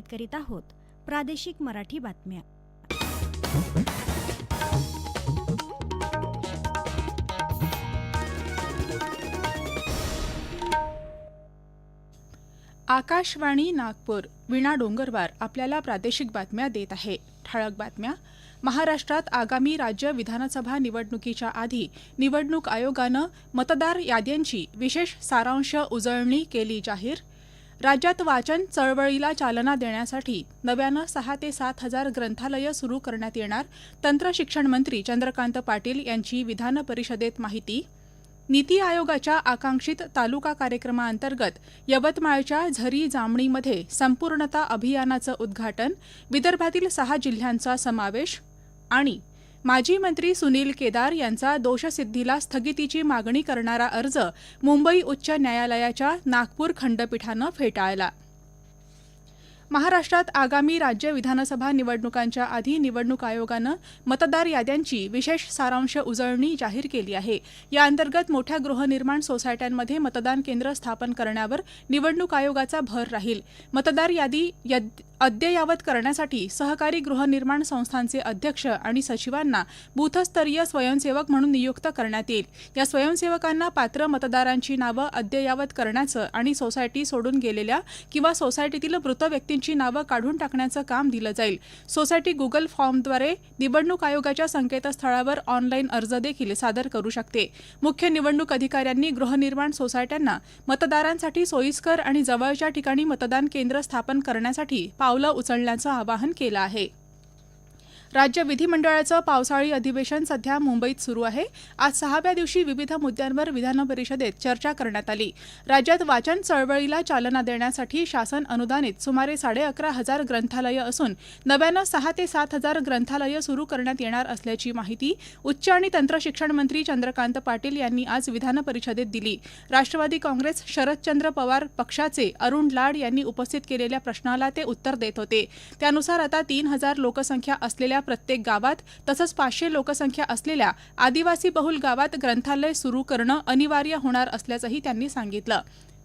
करीत आहोत. प्रादेशिक मराठी बातम्या. आकाशवाणी नागपूर विणा डोंगरवार आपल्याला प्रादेशिक बातम्या देत आहे. ठळक बातम्या. महाराष्ट्रात आगामी राज्य विधानसभा निवडणुकीच्या आधी निवडणूक आयोगानं मतदार याद्यांची विशेष सारांश उजळणी केली जाहीर. राज्यात वाचन चळवळीला चालना देण्यासाठी नव्यानं सहा ते सात हजार ग्रंथालयं सुरू करण्यात येणार तंत्रशिक्षण मंत्री चंद्रकांत पाटील यांची विधान परिषदेत माहिती. नीती आयोगाच्या आकांक्षित तालुका कार्यक्रमाअंतर्गत यवतमाळच्या झरी जामणीमध्ये संपूर्णता अभियानाचं उद्घाटन विदर्भातील सहा जिल्ह्यांचा समावेश आणि माजी मंत्री सुनील केदार यांचा दोषसिद्धीला स्थगितीची मागणी करणारा अर्ज मुंबई उच्च न्यायालयाच्या नागपूर खंडपीठानं फेटाळला. महाराष्ट्रात आगामी राज्य विधानसभा निवडणुकांच्या आधी निवडणूक आयोगानं मतदार याद्यांची विशेष सारांश उजळणी जाहीर केली आहे. या अंतर्गत मोठ्या गृहनिर्माण सोसायट्यांमध्ये मतदान केंद्र स्थापन करण्यावर निवडणूक आयोगाचा भर राहील. मतदार यादी यद- अद्ययावत करण्यासाठी सहकारी गृहनिर्माण संस्थांचे अध्यक्ष आणि सचिवांना बूथस्तरीय स्वयंसेवक म्हणून नियुक्त करण्यात येईल. या स्वयंसेवकांना पात्र मतदारांची नावं अद्ययावत करण्याचं आणि सोसायटी सोडून गेलेल्या किंवा सोसायटीतील मृत व्यक्तींची नावं काढून टाकण्याचं काम दिलं जाईल. सोसायटी गुगल फॉर्मद्वारे निवडणूक आयोगाच्या संकेतस्थळावर ऑनलाईन अर्ज देखील सादर करू शकते. मुख्य निवडणूक अधिकाऱ्यांनी गृहनिर्माण सोसायट्यांना मतदारांसाठी सोयीस्कर आणि जवळच्या ठिकाणी मतदान केंद्र स्थापन करण्यासाठी पावलं उचलण्याचं आवाहन केलं आहे. राज्य विधिमंडळाचं पावसाळी अधिवेशन सध्या मुंबईत सुरू आहे. आज सहाव्या दिवशी विविध मुद्द्यांवर विधान परिषदेत चर्चा करण्यात आली. राज्यात वाचन चळवळीला चालना देण्यासाठी शासन अनुदानित सुमारे साडे अकरा हजार ग्रंथालयं असून नव्यानं सहा ते सात हजार ग्रंथालयं सुरू करण्यात येणार असल्याची माहिती उच्च आणि तंत्रशिक्षण मंत्री चंद्रकांत पाटील यांनी आज विधान परिषदेत दिली. राष्ट्रवादी काँग्रेस शरदचंद्र पवार पक्षाचे अरुण लाड यांनी उपस्थित केलेल्या प्रश्नाला ते उत्तर देत होते. त्यानुसार आता तीन हजार लोकसंख्या असलेल्या प्रत्येक गावात तसंच पाचशे लोकसंख्या असलेल्या आदिवासी बहुल गावात ग्रंथालय सुरू करणं अनिवार्य होणार असल्याचंही त्यांनी सांगितलं.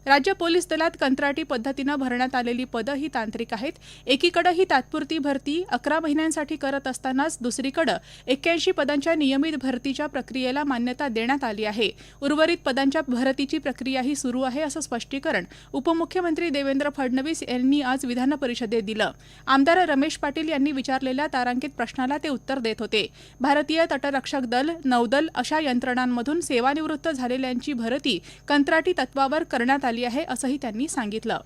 राज्य पोलीस दलात कंत्राटी पद्धतीनं भरण्यात आलेली पदं ही तांत्रिक आहेत. एकीकडे ही तात्पुरती भरती अकरा महिन्यांसाठी करत असतानाच दुसरीकडे एक्क्याऐंशी पदांच्या नियमित भरतीच्या प्रक्रियेला मान्यता देण्यात आली आहे. उर्वरित पदांच्या भरतीची प्रक्रियाही सुरू आहे असं स्पष्टीकरण उपमुख्यमंत्री देवेंद्र फडणवीस यांनी आज विधान परिषदेत दिलं. आमदार रमेश पाटील यांनी विचारलेल्या तारांकित प्रश्नाला ते उत्तर देत होते. भारतीय तटरक्षक दल नौदल अशा यंत्रणांमधून सेवानिवृत्त झालेल्यांची भरती कंत्राटी तत्वावर करण्यात आली आहे असंही त्यांनी सांगितलं.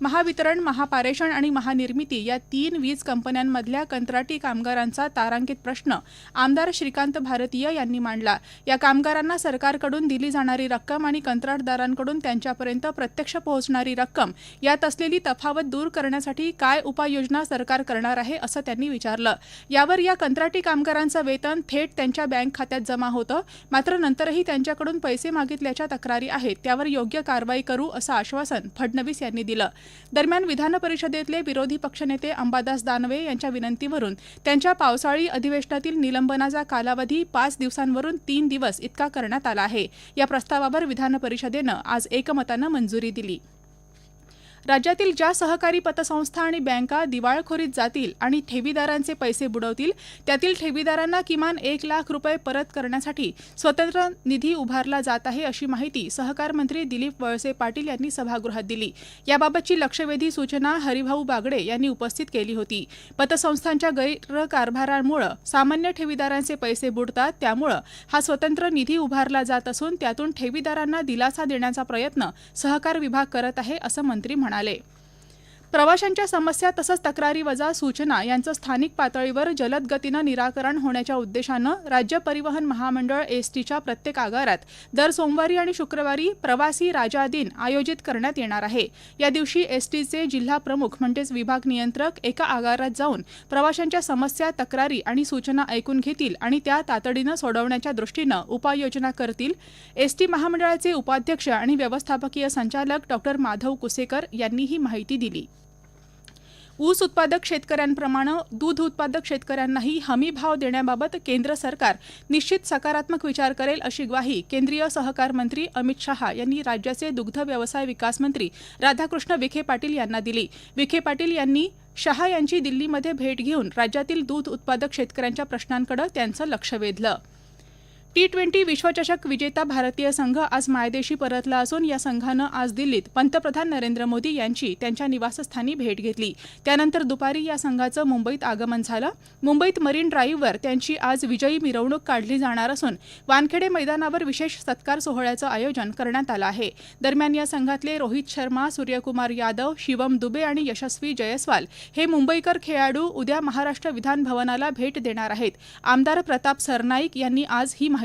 महावितरण महापारेषण आणि महानिर्मिती या तीन वीज कंपन्यांमधल्या कंत्राटी कामगारांचा तारांकित प्रश्न आमदार श्रीकांत भारतीय यांनी मांडला. या कामगारांना सरकारकडून दिली जाणारी रक्कम आणि कंत्राटदारांकडून त्यांच्यापर्यंत प्रत्यक्ष पोहोचणारी रक्कम यात असलेली तफावत दूर करण्यासाठी काय उपाययोजना सरकार करणार आहे असं त्यांनी विचारलं. यावर या कंत्राटी कामगारांचं वेतन थेट त्यांच्या बँक खात्यात जमा होतं. मात्र नंतरही त्यांच्याकडून पैसे मागितल्याच्या तक्रारी आहेत. त्यावर योग्य कारवाई करू असं आश्वासन फडणवीस यांनी दिलं. दरम्यान विधान परिषदेतले विरोधी पक्षनेते अंबादास दानवे यांच्या विनंतीवरून त्यांच्या पावसाळी अधिवेशनातील निलंबनाचा कालावधी पाच दिवसांवरून तीन दिवस इतका करण्यात आला आहे. या प्रस्तावावर विधान परिषदेनं आज एकमतानं मंजुरी दिली. राज्यातील ज्या सहकारी पतसंस्था आणि बँका दिवाळखोरीत जातील आणि ठेवीदारांचे पैसे बुडवतील त्यातील ठेवीदारांना किमान एक लाख रुपये परत करण्यासाठी स्वतंत्र निधी उभारला जात आहे अशी माहिती सहकार मंत्री दिलीप वळसे पाटील यांनी सभागृहात दिली. याबाबतची लक्षवेधी सूचना हरिभाऊ बागडे यांनी उपस्थित केली होती. पतसंस्थांच्या गैरकारभारामुळे सामान्य ठेवीदारांचे पैसे बुडतात त्यामुळं हा स्वतंत्र निधी उभारला जात असून त्यातून ठेवीदारांना दिलासा देण्याचा प्रयत्न सहकार विभाग करत आहे असं मंत्री म्हणाले. म्हणाले. प्रवाशांच्या समस्या तसंच तक्रारी वजा सूचना यांचं स्थानिक पातळीवर जलद गतीनं निराकरण होण्याच्या उद्देशानं राज्य परिवहन महामंडळ एसटीच्या प्रत्येक आगारात दर सोमवारी आणि शुक्रवारी प्रवासी राजा दिन आयोजित करण्यात येणार आहे. या दिवशी एसटीचे जिल्हा प्रमुख म्हणजेच विभाग नियंत्रक एका आगारात जाऊन प्रवाशांच्या समस्या तक्रारी आणि सूचना ऐकून घेतील आणि त्या तातडीनं सोडवण्याच्या दृष्टीनं उपाययोजना करतील. एसटी महामंडळाचे उपाध्यक्ष आणि व्यवस्थापकीय संचालक डॉक्टर माधव कुसेकर यांनी ही माहिती दिली. ऊस उत्पादक शेतकऱ्यांप्रमाणे दूध उत्पादक शेतकऱ्यांनाही हमी भाव देण्याबाबत केंद्र सरकार निश्चित सकारात्मक विचार करेल अशी ग्वाही केंद्रीय सहकार मंत्री अमित शहा यांनी राज्याचे दुग्ध व्यवसाय विकास मंत्री राधाकृष्ण विखे पाटील यांना दिली. विखे पाटील यांनी शहा यांची दिल्लीमध्ये भेट घेऊन राज्यातील दूध उत्पादक शेतकऱ्यांच्या प्रश्नांकडे त्यांचं लक्ष वेधलं. टी ट्वेंटी विश्वचषक विजेता भारतीय संघ आज मायदेशी परतला असून या संघानं आज दिल्लीत पंतप्रधान नरेंद्र मोदी यांची त्यांच्या निवासस्थानी भेट घेतली. त्यानंतर दुपारी या संघाचं मुंबईत आगमन झालं. मुंबईत मरीन ड्राईव्हवर त्यांची आज विजयी मिरवणूक काढली जाणार असून वानखेडे मैदानावर विशेष सत्कार सोहळ्याचं आयोजन करण्यात आलं आहे. दरम्यान या संघातले रोहित शर्मा सूर्यकुमार यादव शिवम दुबे आणि यशस्वी जयस्वाल हे मुंबईकर खेळाडू उद्या महाराष्ट्र विधान भवनाला भेट देणार आहेत. आमदार प्रताप सरनाईक यांनी आज ही माहिती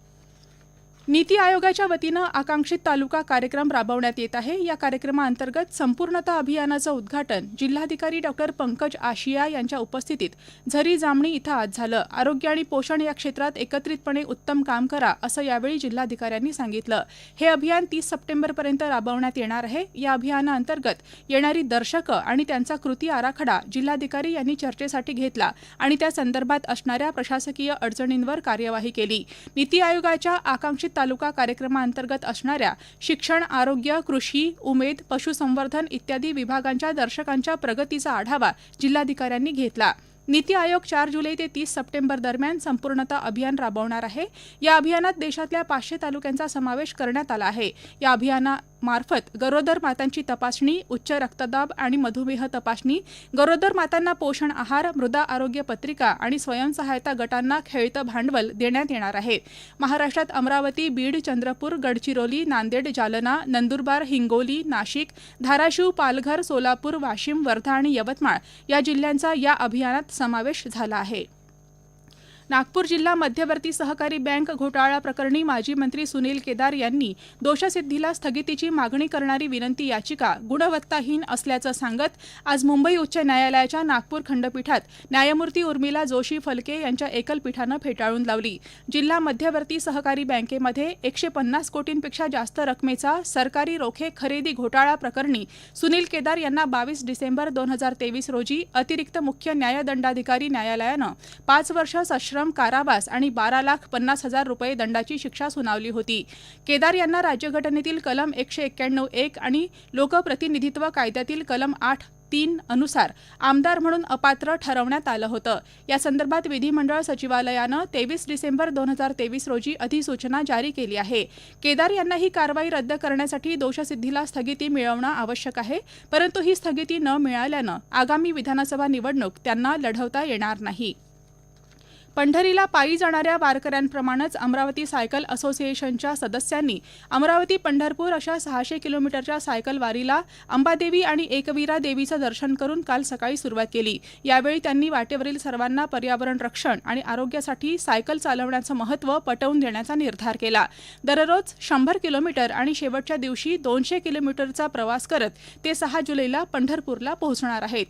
नीती आयोगाच्या वतीनं आकांक्षित तालुका कार्यक्रम राबवण्यात येत आहे. या कार्यक्रमाअंतर्गत संपूर्णता अभियानाचं उद्घाटन जिल्हाधिकारी डॉक्टर पंकज आशिया यांच्या उपस्थितीत झरी जामणी इथं आज झालं. आरोग्य आणि पोषण या क्षेत्रात एकत्रितपणे उत्तम काम करा असं यावेळी जिल्हाधिकाऱ्यांनी सांगितलं. हे अभियान तीस सप्टेंबरपर्यंत राबवण्यात येणार आहे. या अभियानाअंतर्गत येणारी दर्शकं आणि त्यांचा कृती आराखडा जिल्हाधिकारी यांनी चर्चेसाठी घेतला आणि त्या संदर्भात असणाऱ्या प्रशासकीय अडचणींवर कार्यवाही केली. नीती आयोगाच्या आकांक्षित तालुका कार्यक्रमाअंतर्गत असणाऱ्या शिक्षण आरोग्य कृषी उमेद पशुसंवर्धन इत्यादी विभागांच्या दर्शकांच्या प्रगतीचा आढावा जिल्हाधिकाऱ्यांनी घेतला. नीती आयोग चार जुलै ते तीस सप्टेंबर दरम्यान संपूर्णता अभियान राबवणार आहे. या अभियानात देशातल्या पाचशे तालुक्यांचा समावेश करण्यात आला आहे. या मार्फत गरोदर मातांची तपासणी उच्च रक्तदाब आणि मधुमेह तपासणी गरोदर मातांना पोषण आहार मृदा आरोग्य पत्रिका आणि स्वयंसहायता गटांना खेळतं भांडवल देण्यात येणार आहे. महाराष्ट्रात अमरावती बीड चंद्रपूर गडचिरोली नांदेड जालना नंदुरबार हिंगोली नाशिक धाराशिव पालघर सोलापूर वाशिम वर्धा आणि यवतमाळ या जिल्ह्यांचा या अभियानात समावेश झाला आहे. नागपूर जिल्हा मध्यवर्ती सहकारी बँक घोटाळा प्रकरणी माजी मंत्री सुनील केदार यांनी दोषसिद्धीला स्थगितीची मागणी करणारी विनंती याचिका गुणवत्ताहीन असल्याचं सांगत आज मुंबई उच्च न्यायालयाच्या नागपूर खंडपीठात न्यायमूर्ती उर्मिला जोशी फलके यांच्या एकलपीठानं फेटाळून लावली. जिल्हा मध्यवर्ती सहकारी बँकेमध्ये एकशे पन्नास कोटींपेक्षा जास्त रकमेचा सरकारी रोखे खरेदी घोटाळा प्रकरणी सुनील केदार यांना बावीस डिसेंबर दोन हजार तेवीस रोजी अतिरिक्त मुख्य न्यायदंडाधिकारी न्यायालयानं पाच वर्ष सश्रम कारावास आणि बारा लाख पन्नास हजार रुपये दंडाची शिक्षा सुनावली होती. केदार यांना राज्यघटनेतील कलम एकशे एक्क्याण्णव एक आणि लोकप्रतिनिधित्व कायद्यातील कलम आठ तीन अनुसार आमदार म्हणून अपात्र ठरवण्यात आलं होतं. या संदर्भात विधिमंडळ सचिवालयानं तेवीस डिसेंबर दोन हजार तेवीस रोजी अधिसूचना जारी केली आहे. केदार यांना ही कारवाई रद्द करण्यासाठी दोषसिद्धीला स्थगिती मिळवणं आवश्यक आहे परंतु ही स्थगिती न मिळाल्यानं आगामी विधानसभा निवडणूक त्यांना लढवता येणार नाही. पंढरीला पायी जाणाऱ्या वारकऱ्यांप्रमाणेच अमरावती सायकल असोसिएशनच्या सदस्यांनी अमरावती पंढरपूर अशा सहाशे किलोमीटरच्या सायकल वारीला अंबादेवी आणि एकवीरा देवीचं दर्शन करून काल सकाळी सुरुवात केली. यावेळी त्यांनी वाटेवरील सर्वांना पर्यावरण रक्षण आणि आरोग्यासाठी सायकल चालवण्याचं महत्त्व पटवून देण्याचा निर्धार केला. दररोज शंभर किलोमीटर आणि शेवटच्या दिवशी दोनशे किलोमीटरचा प्रवास करत ते सहा जुलैला पंढरपूरला पोहोचणार आहेत.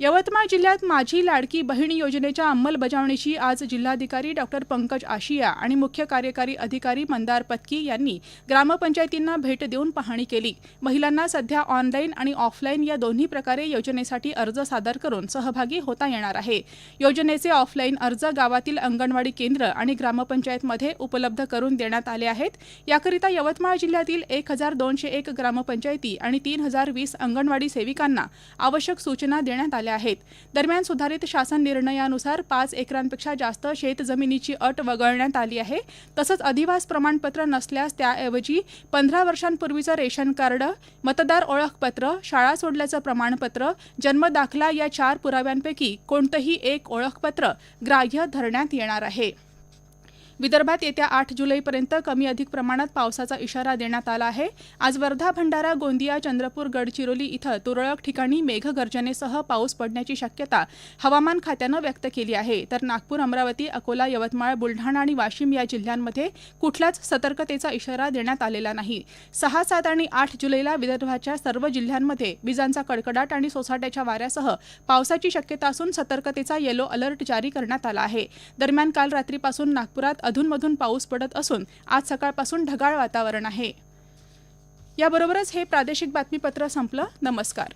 यवतमाळ जिल्ह्यात माझी लाडकी बहीण योजनेच्या अंमलबजावणीची आज जिल्हाधिकारी डॉक्टर पंकज आशिया आणि मुख्य कार्यकारी अधिकारी मंदार पत्की यांनी ग्रामपंचायतींना भेट देऊन पाहणी केली. महिलांना सध्या ऑनलाईन आणि ऑफलाईन या दोन्ही प्रकारे योजनेसाठी अर्ज सादर करून सहभागी होता येणार आहे. योजनेचे ऑफलाईन अर्ज गावातील अंगणवाडी केंद्र आणि ग्रामपंचायतमध्ये उपलब्ध करून देण्यात आले आहेत. याकरिता यवतमाळ जिल्ह्यातील एक हजार दोनशे एक ग्रामपंचायती आणि तीन हजार वीस अंगणवाडी सेविकांना आवश्यक सूचना देण्यात आल्या आहेत. दरम्यान सुधारित शासन निर्णयानुसार पाच एकरांपेक्षा जास्त शेतजमिनीची अट वगळण्यात आली आहे. तसंच अधिवास प्रमाणपत्र नसल्यास त्याऐवजी पंधरा वर्षांपूर्वीचं रेशन कार्ड मतदार ओळखपत्र शाळा सोडल्याचं प्रमाणपत्र जन्मदाखला या चार पुराव्यांपैकी कोणतंही एक ओळखपत्र ग्राह्य धरण्यात येणार आहे. विदर्भात येत्या आठ जुलैपर्यंत कमी अधिक प्रमाणात पावसाचा इशारा देण्यात आला आहे. आज वर्धा भंडारा गोंदिया चंद्रपूर गडचिरोली इथं तुरळक ठिकाणी मेघगर्जनेसह पाऊस पडण्याची शक्यता हवामान खात्यानं व्यक्त केली आहे. तर नागपूर अमरावती अकोला यवतमाळ बुलढाणा आणि वाशिम या जिल्ह्यांमध्ये कुठलाच सतर्कतेचा इशारा देण्यात आलेला नाही. सहा सात आणि आठ जुलैला विदर्भाच्या सर्व जिल्ह्यांमध्ये विजांचा कडकडाट आणि सोसाट्याच्या वाऱ्यासह पावसाची शक्यता असून सतर्कतेचा येलो अलर्ट जारी करण्यात आला आहे. दरम्यान काल रात्रीपासून नागपुरात अधूनमधून पाऊस पडत असून आज सकाळपासून ढगाळ वातावरण आहे. याबरोबरच हे प्रादेशिक बातमीपत्र संपलं. नमस्कार.